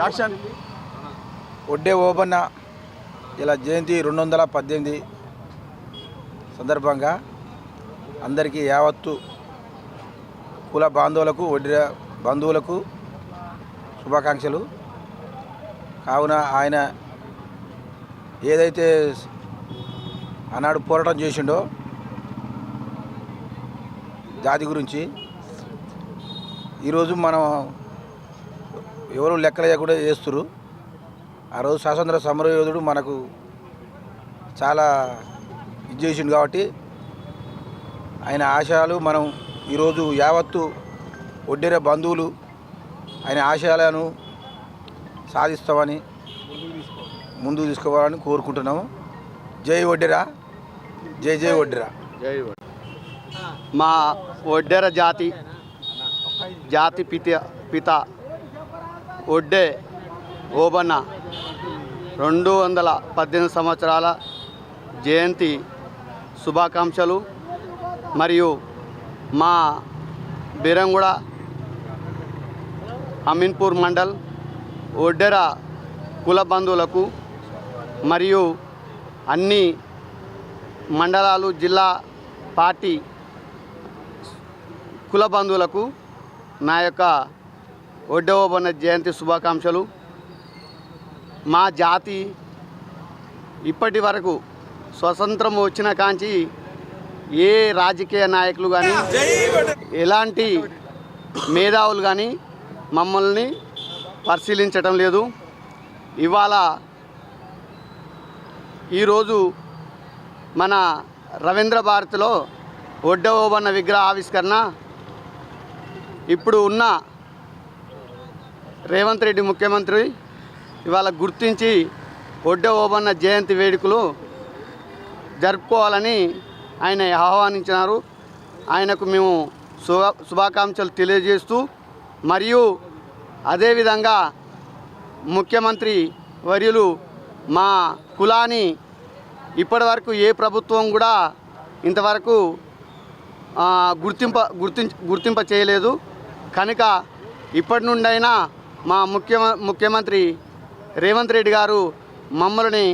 Action. ఒడ్డే Obanna ఇలా జయంతి రెండు వందల పద్దెనిమిది సందర్భంగా అందరికీ యావత్తు కుల బాంధవులకు ఒడ్డే బంధువులకు శుభాకాంక్షలు. కావున ఆయన ఏదైతే ఆనాడు పోరాటం చేసిండో జాతి గురించి ఈరోజు మనం ఎవరు లెక్కలేయకుండా చేస్తురు ఆ రోజు స్వాతంత్ర సమరయోధుడు మనకు చాలా ఇది చేసిండు కాబట్టి ఆయన ఆశయాలు మనం ఈరోజు యావత్తు ఒడ్డెర బంధువులు ఆయన ఆశయాలను సాధిస్తామని ముందుకు తీసుకోవాలని కోరుకుంటున్నాము. జై ఒడ్డెరా జై జై ఒడ్డెరా. మా ఒడ్డెర జాతి జాతి పిత పిత ఒడ్డే ఓబన్న. రెండు వందల పద్దెనిమిది సంవత్సరాల జయంతి శుభాకాంక్షలు. మరియు మా బీరంగూడ అమీన్పూర్ మండల్ ఒడ్డెర కుల బంధువులకు మరియు అన్ని మండలాలు జిల్లా పార్టీ కుల బంధువులకు నా యొక్క ఒడ్డవబన్న జయంతి శుభాకాంక్షలు. మా జాతి ఇప్పటి వరకు స్వతంత్రం వచ్చిన కాంచి ఏ రాజకీయ నాయకులు కానీ ఎలాంటి మేధావులు కానీ మమ్మల్ని పరిశీలించటం లేదు. ఇవాళ ఈరోజు మన రవీంద్ర భారతిలో ఒడ్డ విగ్రహ ఆవిష్కరణ ఇప్పుడు ఉన్న రేవంత్ రెడ్డి ముఖ్యమంత్రి ఇవాళ గుర్తించి ఒడ్డ ఓబన్న జయంతి వేడుకలు జరుపుకోవాలని ఆయన ఆహ్వానించినారు. ఆయనకు మేము శుభ శుభాకాంక్షలు తెలియజేస్తూ మరియు అదేవిధంగా ముఖ్యమంత్రి వర్యులు మా కులాన్ని ఇప్పటివరకు ఏ ప్రభుత్వం కూడా ఇంతవరకు గుర్తింప గుర్తించ గుర్తింప చేయలేదు కనుక ఇప్పటి నుండైనా మా ముఖ్య ముఖ్యమంత్రి రేవంత్ రెడ్డి గారు మమ్మల్ని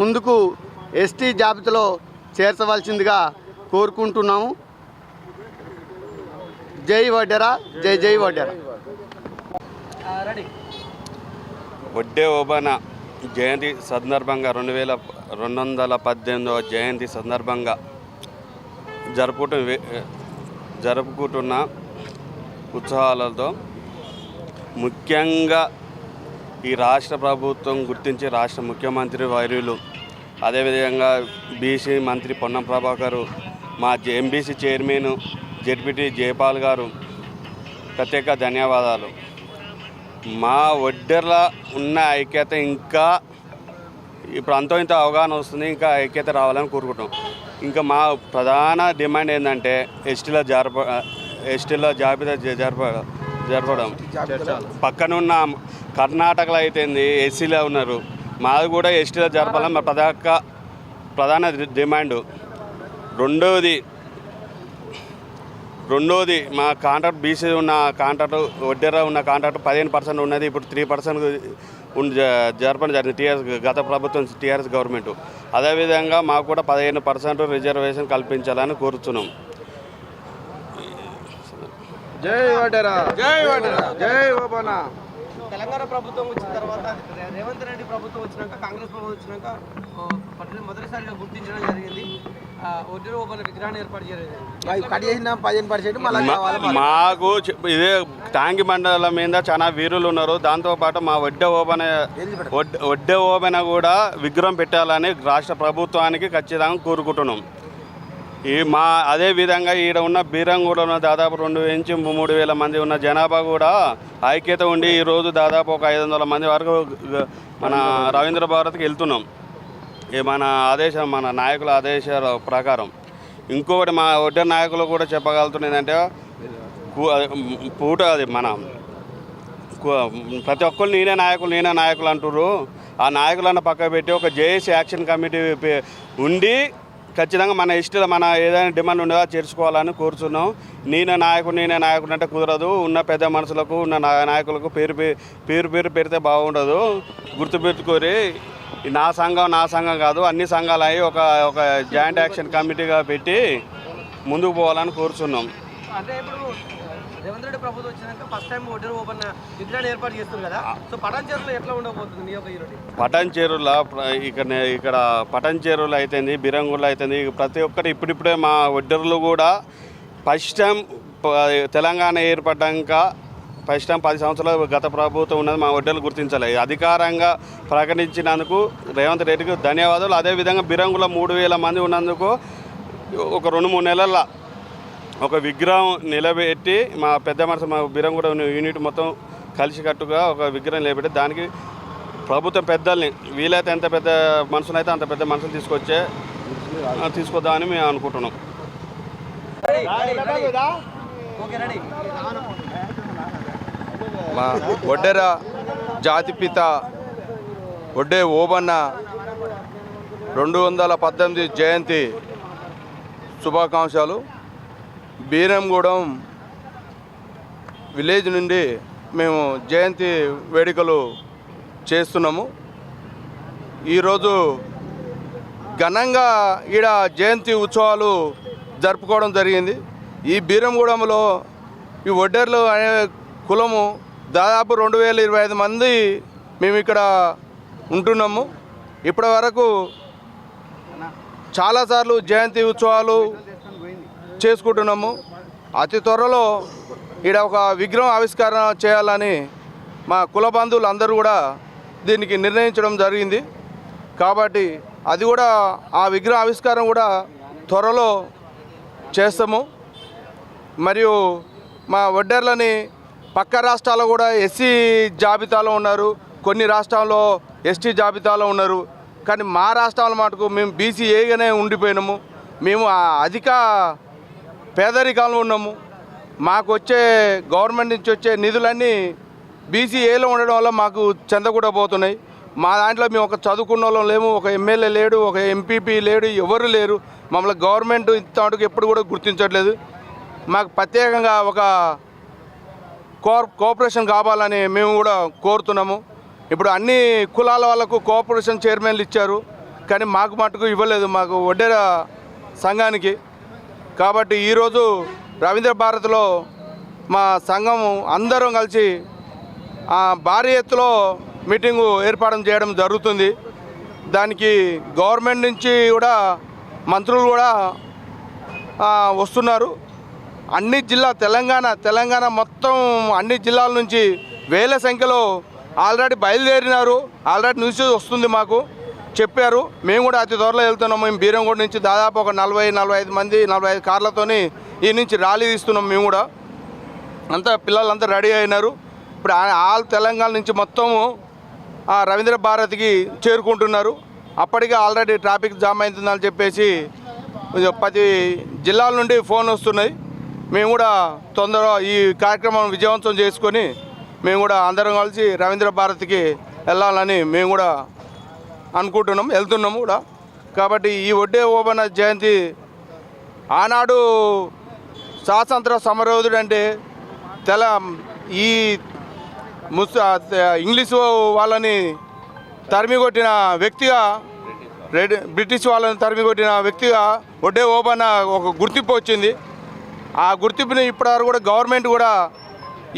ముందుకు ఎస్టీ జాబితాలో చేర్చవలసిందిగా కోరుకుంటున్నాము. జై వడ్డెరా జై జై వడ్డెరా. ఒడ్డే ఓబన జయంతి సందర్భంగా రెండు వేల రెండు వందల పద్దెనిమిదవ జయంతి సందర్భంగా జరుపుకుంటు జరుపుకుంటున్న ఉత్సవాలతో ముఖ్యంగా ఈ రాష్ట్ర ప్రభుత్వం గుర్తించి రాష్ట్ర ముఖ్యమంత్రి వైరులు అదేవిధంగా బీసీ మంత్రి పొన్నం ప్రభాకరు మా ఎంబీసీ చైర్మన్ జెడ్పీటీ జయపాల్ గారు ప్రత్యేక ధన్యవాదాలు. మా ఒడ్డర్ల ఉన్న ఐక్యత ఇంకా ఇప్పుడు అంతో ఇంత అవగాహన వస్తుంది ఇంకా ఐక్యత రావాలని కోరుకుంటాం ఇంకా మా ప్రధాన డిమాండ్ ఏంటంటే ఎస్టీలో జరప ఎస్టీలో జాబితా జ- జరప జరపడం. పక్కనున్న కర్ణాటకలో అయితేంది ఎస్సీలో ఉన్నారు. మాది కూడా ఎస్టీలో జరపాలని మా ప్రధాన ప్రధాన డిమాండ్. రెండవది రెండోది మా కాంట్రాక్ట్ బీసీ ఉన్న కాంట్రాక్ట్ వడ్డీరా ఉన్న కాంట్రాక్ట్ పదిహేను పర్సెంట్ ఉన్నది ఇప్పుడు త్రీ పర్సెంట్ జరపడం జరిగింది టీఆర్ఎస్ గత ప్రభుత్వం టీఆర్ఎస్ గవర్నమెంట్. అదేవిధంగా మాకు కూడా పదిహేను పర్సెంట్ రిజర్వేషన్ కల్పించాలని కోరుతున్నాం జై వడ్డెరా జై వడ్డెరా జై ఓబన్న. తెలంగాణ ప్రభుత్వం వచ్చిన తర్వాత రేవంత్ రెడ్డి ప్రభుత్వం వచ్చినాక కాంగ్రెస్ ప్రభుత్వం వచ్చినాక మొదటిసారిగా గుర్తించడం జరిగింది. ఓపెన్ మాకు ఇదే ట్యాంక్ మండలం మీద చాలా వీరులు ఉన్నారు. దాంతోపాటు మా వడ్డె ఓపెన వడ్- వడ్డె ఓపెన కూడా విగ్రహం పెట్టాలని రాష్ట్ర ప్రభుత్వానికి ఖచ్చితంగా కోరుకుంటున్నాం. ఈ మా అదే విధంగా ఈడ ఉన్న బీరం కూడా ఉన్న దాదాపు రెండు నుంచి మూడు వేల మంది ఉన్న జనాభా కూడా ఐక్యత ఉండి ఈరోజు దాదాపు ఒక ఐదు వందల మంది వరకు మన రవీంద్ర భారత్కి వెళ్తున్నాం. ఈ మన ఆదేశం మన నాయకుల ఆదేశాల ప్రకారం. ఇంకొకటి మా ఒడ్డ నాయకులు కూడా చెప్పగలుగుతున్నది ఏంటంటే పూట అది మన ప్రతి ఒక్కరు నేనే నాయకులు నేనే నాయకులు అంటుర్రు. ఆ నాయకులను పక్క పెట్టి ఒక జేఏసీ యాక్షన్ కమిటీ ఉండి ఖచ్చితంగా మన ఇష్టం మన ఏదైనా డిమాండ్ ఉండదో చేర్చుకోవాలని కోరుచున్నాం. నేను నాయకుడు నేనే నాయకుడు అంటే కుదరదు. ఉన్న పెద్ద మనుషులకు ఉన్న నా- నాయకులకు పేరు పేరు పేరు పెడితే బాగుండదు. గుర్తుపెట్టుకోరి నా సంఘం నా సంఘం కాదు అన్ని సంఘాలు అయి ఒక ఒక జాయింట్ యాక్షన్ కమిటీగా పెట్టి ముందుకు పోవాలని కోరుచున్నాం. అంటే ఇప్పుడు ప్రభుత్వం వచ్చినాక ఫస్ట్ టైం ఒడ్డెర ఓపెన్ విగ్రహాన్ని ఏర్పాటు చేస్తారు కదా. సో పటాన్ చెరువులో ఎట్లా ఉండబోతుంది నీ యొక్క ఈరోజు పటాన్ చెరువుల ప్ర- ఇక్కడ ఇక్కడ పటాన్ చెరువులు అయితేంది బిరంగుళ్ళు అయితేంది ప్రతి ఒక్కటి ఇప్పుడిప్పుడే మా ఒడ్డర్లు కూడా ఫస్ట్ టైం తెలంగాణ ఏర్పడ్డాక ఫస్ట్ టైం పది సంవత్సరాలు గత ప్రభుత్వం ఉన్నది మా ఒడ్డర్లు గుర్తించాలి. అధికారంగా ప్రకటించినందుకు రేవంత్ రెడ్డికి ధన్యవాదాలు. అదేవిధంగా బిరంగుల మూడు వేల మంది ఉన్నందుకు ఒక రెండు మూడు నెలల ఒక విగ్రహం నిలబెట్టి మా పెద్ద మనసు మా బీరంగూడ యూనిట్ మొత్తం కలిసికట్టుగా ఒక విగ్రహం నిలబెట్టి దానికి ప్రభుత్వం పెద్దల్ని వీలైతే ఎంత పెద్ద మనుషులైతే అయితే అంత పెద్ద మనుషులు తీసుకొచ్చే తీసుకొద్దామని మేము అనుకుంటున్నాం. మా ఒడ్డెర జాతిపిత ఒడ్డే ఓబన్న రెండు వందల పద్దెనిమిది జయంతి శుభాకాంక్షలు. బీరంగూడెం విలేజ్ నుండి మేము జయంతి వేడుకలు చేస్తున్నాము. ఈరోజు ఘనంగా ఈడ జయంతి ఉత్సవాలు జరుపుకోవడం జరిగింది. ఈ బీరంగూడెంలో ఈ వడ్డర్లు అనే కులము దాదాపు రెండు వేల ఇరవై ఐదు మంది మేము ఇక్కడ ఉంటున్నాము. ఇప్పటి వరకు చాలాసార్లు జయంతి ఉత్సవాలు చేసుకుంటున్నాము. అతి త్వరలో ఈడ ఒక విగ్రహం ఆవిష్కరణ చేయాలని మా కుల బంధువులు అందరూ కూడా దీనికి నిర్ణయించడం జరిగింది. కాబట్టి అది కూడా ఆ విగ్రహ ఆవిష్కారం కూడా త్వరలో చేస్తాము. మరియు మా వడ్డర్లని పక్క రాష్ట్రాల్లో కూడా ఎస్సీ జాబితాలో ఉన్నారు కొన్ని రాష్ట్రాల్లో ఎస్టీ జాబితాలో ఉన్నారు. కానీ మా రాష్ట్రాల మటుకు మేము బీసీ ఏగానే ఉండిపోయినాము. మేము అధిక పేదరికాలు ఉన్నాము. మాకు వచ్చే గవర్నమెంట్ నుంచి వచ్చే నిధులన్నీ బీసీఏలో ఉండడం వల్ల మాకు చెందకుండా పోతున్నాయి. మా దాంట్లో మేము ఒక చదువుకున్న వాళ్ళం లేము ఒక ఎమ్మెల్యే లేడు ఒక ఎంపీపీ లేడు ఎవరు లేరు. మమ్మల్ని గవర్నమెంట్ ఇంతవరకు ఎప్పుడు కూడా గుర్తించట్లేదు. మాకు ప్రత్యేకంగా ఒక కోర్ కోఆపరేషన్ కావాలని మేము కూడా కోరుతున్నాము. ఇప్పుడు అన్ని కులాల వాళ్ళకు కోఆపరేషన్ చైర్మన్లు ఇచ్చారు. కానీ మాకు మటుకు ఇవ్వలేదు మాకు వడ్డెర సంఘానికి. కాబట్టి ఈరోజు రవీంద్ర భారత్లో మా సంఘం అందరం కలిసి భారీ ఎత్తులో మీటింగు ఏర్పాటు చేయడం జరుగుతుంది. దానికి గవర్నమెంట్ నుంచి కూడా మంత్రులు కూడా వస్తున్నారు. అన్ని జిల్లా తెలంగాణ తెలంగాణ మొత్తం అన్ని జిల్లాల నుంచి వేల సంఖ్యలో ఆల్రెడీ బయలుదేరినారు. ఆల్రెడీ న్యూస్ వస్తుంది మాకు. చెప్పారు. మేము కూడా అతి త్వరలో వెళ్తున్నాం. మేము బీరంగూడ నుంచి దాదాపు ఒక నలభై నలభై ఐదు మంది నలభై ఐదు కార్లతోని ఈ నుంచి ర్యాలీ తీస్తున్నాం మేము కూడా. అంతా పిల్లలంతా రెడీ అయినారు. ఇప్పుడు ఆ- ఆల్ తెలంగాణ నుంచి మొత్తము ఆ రవీంద్ర భారతికి చేరుకుంటున్నారు. అప్పటికే ఆల్రెడీ ట్రాఫిక్ జామ్ అవుతుందని చెప్పేసి పది జిల్లాల నుండి ఫోన్ వస్తున్నాయి. మేము కూడా తొందరగా ఈ కార్యక్రమం విజయవంతం చేసుకొని మేము కూడా అందరం కలిసి రవీంద్ర భారతికి వెళ్ళాలని మేము కూడా అనుకుంటున్నాం వెళ్తున్నాము కూడా. కాబట్టి ఈ ఒడ్డే ఓబన జయంతి ఆనాడు స్వాతంత్ర సమరయోధుడు అంటే తెల ఈ ముస్ ఇంగ్లీష్ వాళ్ళని తరిమి కొట్టిన వ్యక్తిగా రెడ్ బ్రిటిష్ వాళ్ళని తరిమి కొట్టిన వ్యక్తిగా ఒడ్డే ఓబన్న ఒక గుర్తింపు వచ్చింది. ఆ గుర్తింపుని ఇప్పటివరకు కూడా గవర్నమెంట్ కూడా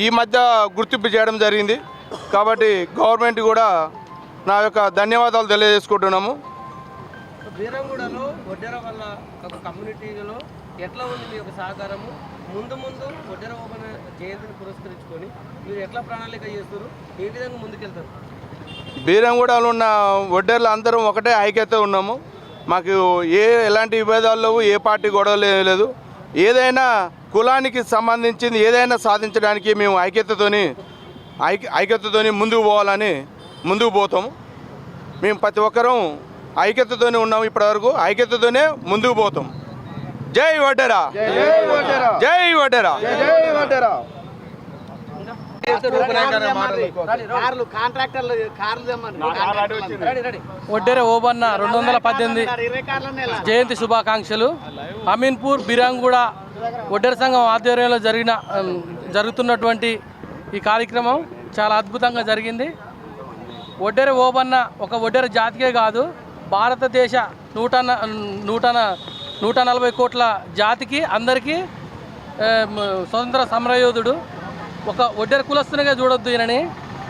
ఈ మధ్య గుర్తింపు చేయడం జరిగింది. కాబట్టి గవర్నమెంట్ కూడా నా యొక్క ధన్యవాదాలు తెలియజేసుకుంటున్నాము. బీరంగూడలో ఒడ్డెర వల్ల ఒక కమ్యూనిటీలో ఎట్లా ఉంది మీ యొక్క సహకారము? ముందు ముందు ఒడ్డెర ఓపెన్ జయంతిని పురస్కరించుకొని మీరు ఎట్లా ప్రణాళిక చేస్తారు ఏ విధంగా ముందుకెళ్తారు? బీరంగూడలో ఉన్న ఒడ్డర్లు అందరం ఒకటే ఐక్యత ఉన్నాము. మాకు ఏ ఎలాంటి విభేదాలు లేవు ఏ పార్టీ గొడవలు లేదు. ఏదైనా కులానికి సంబంధించింది ఏదైనా సాధించడానికి మేము ఐక్యతతోని ఐక్య ఐక్యతతోని ముందుకు పోవాలని ముందుకు పోతాము. మేము ప్రతి ఒక్కరం ఐక్యతతోనే ఉన్నాము ఇప్పటివరకు. ఐక్యతతోనే ముందుకు పోతాం. జై వడ్డెరా. జై వడ్డెరా. జై వడ్డెరా. జై వడ్డెరా. కార్లు కాంట్రాక్టర్లు కార్లు తెమ్మని. ఒడ్డెర ఓబన్న రెండు వందల పద్దెనిమిది? జయంతి శుభాకాంక్షలు. అమీన్పూర్ బిరాంగూడ ఒడ్డెర సంఘం ఆధ్వర్యంలో జరిగిన జరుగుతున్నటువంటి ఈ కార్యక్రమం చాలా అద్భుతంగా జరిగింది. ఒడ్డెర ఓబన్న ఒక ఒడ్డెర జాతికే కాదు భారతదేశ నూట నూట నూట నలభై కోట్ల జాతికి అందరికీ స్వతంత్ర సమరయోధుడు. ఒక ఒడ్డెర కులస్తునిగా చూడొద్దు ఈయనని.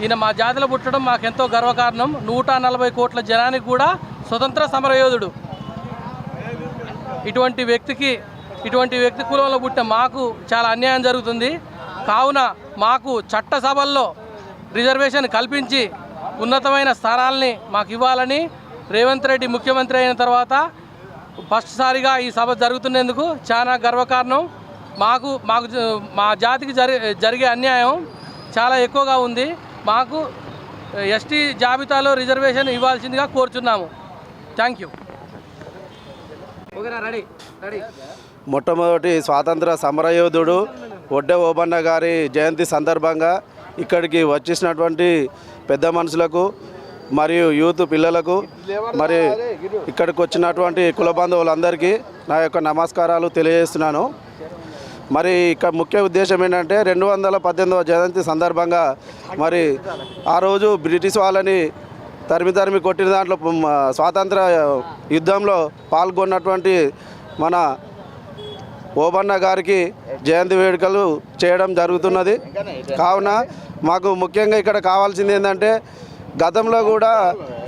ఈయన మా జాతిలో పుట్టడం మాకెంతో గర్వకారణం. నూట నలభై కోట్ల జనానికి కూడా స్వతంత్ర సమరయోధుడు. ఇటువంటి వ్యక్తికి ఇటువంటి వ్యక్తి కులంలో పుట్టిన మాకు చాలా అన్యాయం జరుగుతుంది. కావున మాకు చట్టసభల్లో రిజర్వేషన్ కల్పించి ఉన్నతమైన స్థానాల్ని మాకు ఇవ్వాలని రేవంత్ రెడ్డి ముఖ్యమంత్రి అయిన తర్వాత ఫస్ట్ సారిగా ఈ సభ జరుగుతున్నందుకు చాలా గర్వకారణం. మాకు మాకు జ- మా జాతికి జరి జరిగే అన్యాయం చాలా ఎక్కువగా ఉంది. మాకు ఎస్టీ జాబితాలో రిజర్వేషన్ ఇవ్వాల్సిందిగా కోరుచున్నాము. Thank you. Ready ready. మొట్టమొదటి స్వాతంత్ర సమరయోధుడు ఒడ్డె ఓబన్న గారి జయంతి సందర్భంగా ఇక్కడికి వచ్చేసినటువంటి పెద్ద మనుషులకు మరియు యూత్ పిల్లలకు మరి ఇక్కడికి వచ్చినటువంటి కుల బంధువులందరికీ నా యొక్క నమస్కారాలు తెలియజేస్తున్నాను. మరి ఇక్కడ ముఖ్య ఉద్దేశం ఏంటంటే రెండు వందల పద్దెనిమిదవ జయంతి సందర్భంగా మరి ఆ రోజు బ్రిటిష్ వాళ్ళని తరిమి తరిమి కొట్టిన దాంట్లో స్వాతంత్ర యుద్ధంలో పాల్గొన్నటువంటి మన ఓబన్న గారికి జయంతి వేడుకలు చేయడం జరుగుతున్నది. కావున మాకు ముఖ్యంగా ఇక్కడ కావాల్సింది ఏంటంటే గతంలో కూడా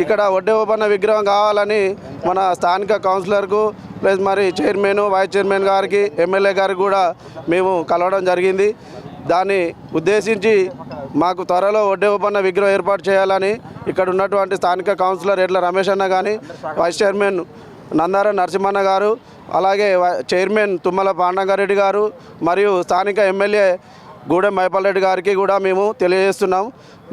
ఇక్కడ వడ్డే ఉపన్న విగ్రహం కావాలని మన స్థానిక కౌన్సిలర్కు ప్లస్ మరి చైర్మన్ వైస్ చైర్మన్ గారికి ఎమ్మెల్యే గారికి కూడా మేము కలవడం జరిగింది. దాన్ని ఉద్దేశించి మాకు త్వరలో వడ్డే ఉపన్న విగ్రహం ఏర్పాటు చేయాలని ఇక్కడ ఉన్నటువంటి స్థానిక కౌన్సిలర్ ఎడ్ల రమేష్ అన్న కానీ వైస్ చైర్మన్ నందార నరసింహన్న గారు అలాగే చైర్మన్ తుమ్మల పాండంగారెడ్డి గారు మరియు స్థానిక ఎమ్మెల్యే గూడెం మైపాల్ రెడ్డి గారికి కూడా మేము తెలియజేస్తున్నాం.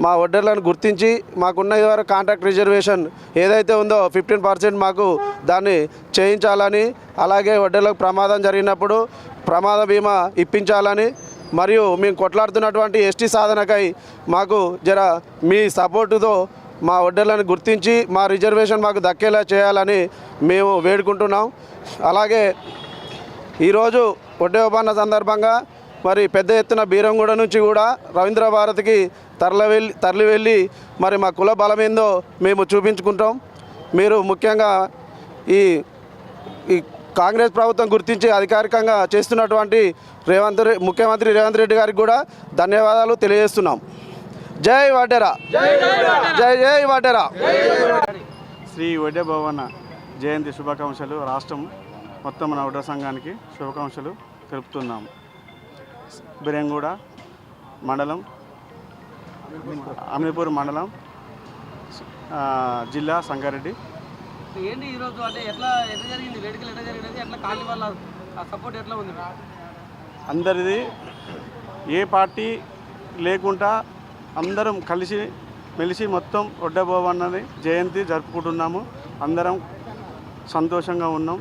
మా ఒడ్డర్లను గుర్తించి మాకున్న ఇదివరకు కాంట్రాక్ట్ రిజర్వేషన్ ఏదైతే ఉందో ఫిఫ్టీన్ పర్సెంట్ మాకు దాన్ని చేయించాలని అలాగే ఒడ్డర్లకు ప్రమాదం జరిగినప్పుడు ప్రమాద బీమా ఇప్పించాలని మరియు మేము కొట్లాడుతున్నటువంటి ఎస్టీ సాధనకై మాకు జర మీ సపోర్టుతో మా ఒడ్డర్లను గుర్తించి మా రిజర్వేషన్ మాకు దక్కేలా చేయాలని మేము వేడుకుంటున్నాం. అలాగే ఈరోజు ఒడ్డే ఒప్పంద సందర్భంగా మరి పెద్ద ఎత్తున బీరంగూడ నుంచి కూడా రవీంద్ర భారతికి తరలి వెళ్ళి మరి మా కుల బలం ఏందో మేము చూపించుకుంటాం. మీరు ముఖ్యంగా ఈ ఈ కాంగ్రెస్ ప్రభుత్వం గుర్తించి అధికారికంగా చేస్తున్నటువంటి రేవంత్ ముఖ్యమంత్రి రేవంత్ రెడ్డి గారికి కూడా ధన్యవాదాలు తెలియజేస్తున్నాం. జై వడ్డెరా. జై జై వడ్డెరా. శ్రీ వడ్డే భవన జయంతి శుభాకాంక్షలు రాష్ట్రం మొత్తం మన వడ్ర సంఘానికి శుభాకాంక్షలు తెలుపుతున్నాము. బిరంగూడ మండలం అమీపూర్ మండలం జిల్లా సంగారెడ్డి. ఏంటి ఈరోజు అంటే ఎట్లా ఎట్లా జరిగింది? వేడుకలు ఎట్లా జరిగినది? ఎట్లా కాలి వాళ్ళ సపోర్ట్ ఎట్లా ఉంది? అందరిది ఏ పార్టీ లేకుండా అందరం కలిసి మెలిసి మొత్తం వడ్డబోవన్నది జయంతి జరుపుకుంటున్నాము. అందరం సంతోషంగా ఉన్నాం.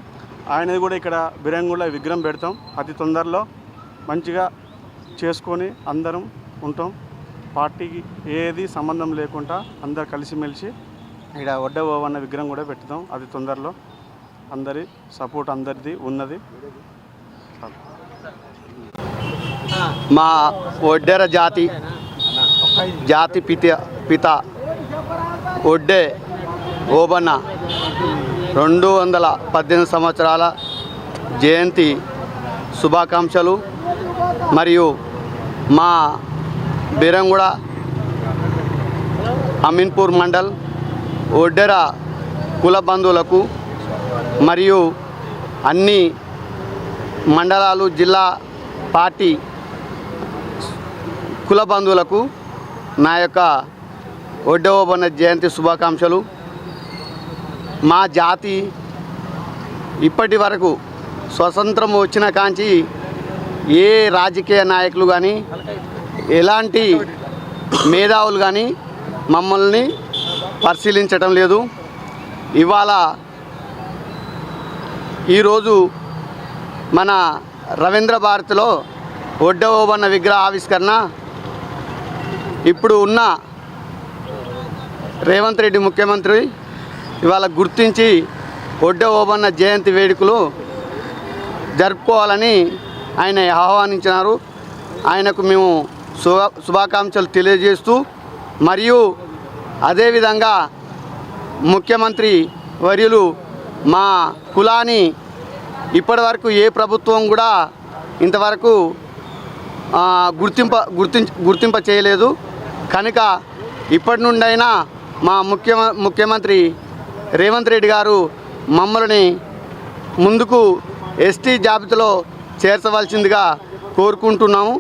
ఆయనది కూడా ఇక్కడ బిరంగుల విగ్రహం పెడతాం. అతి తొందరలో మంచిగా చేసుకొని అందరం ఉంటాం. పార్టీకి ఏది సంబంధం లేకుండా అందరు కలిసిమెలిసి ఇక్కడ వడ్డబోవన్న విగ్రహం కూడా పెడతాం అది తొందరలో అందరి సపోర్ట్ అందరిది ఉన్నది. మా ఒడ్డెర జాతి జాతి పిత పిత ఒడ్డే ఓబన్న రెండు వందల పద్దెనిమిది సంవత్సరాల జయంతి శుభాకాంక్షలు. మరియు మా బీరంగూడ అమీన్పూర్ మండల్ ఒడ్డెర కుల బంధువులకు మరియు అన్ని మండలాలు జిల్లా పార్టీ కుల బంధువులకు నా యొక్క ఒడ్డవబన్న జయంతి శుభాకాంక్షలు. మా జాతి ఇప్పటి వరకు స్వతంత్రం వచ్చిన కాంచి ఏ రాజకీయ నాయకులు కానీ ఎలాంటి మేధావులు కానీ మమ్మల్ని పరిశీలించటం లేదు. ఇవాళ ఈరోజు మన రవీంద్ర భారతిలో ఒడ్డవోబన్న విగ్రహ ఆవిష్కరణ ఇప్పుడు ఉన్న రేవంత్ రెడ్డి ముఖ్యమంత్రి ఇవాళ గుర్తించి ఒడ్డవోబన్న జయంతి వేడుకలు జరుపుకోవాలని ఆయన ఆహ్వానించినారు. ఆయనకు మేము శుభ శుభాకాంక్షలు తెలియజేస్తూ మరియు అదేవిధంగా ముఖ్యమంత్రి వర్యులు మా కులాన్ని ఇప్పటివరకు ఏ ప్రభుత్వం కూడా ఇంతవరకు గుర్తింప గుర్తించ గుర్తింప చేయలేదు కనుక ఇప్పటి నుండైనా మా ముఖ్య ముఖ్యమంత్రి రేవంత్ రెడ్డి గారు మమ్మల్ని ముందుకు ఎస్టీ జాబితాలో చేర్చవలసిందిగా కోరుకుంటున్నాము.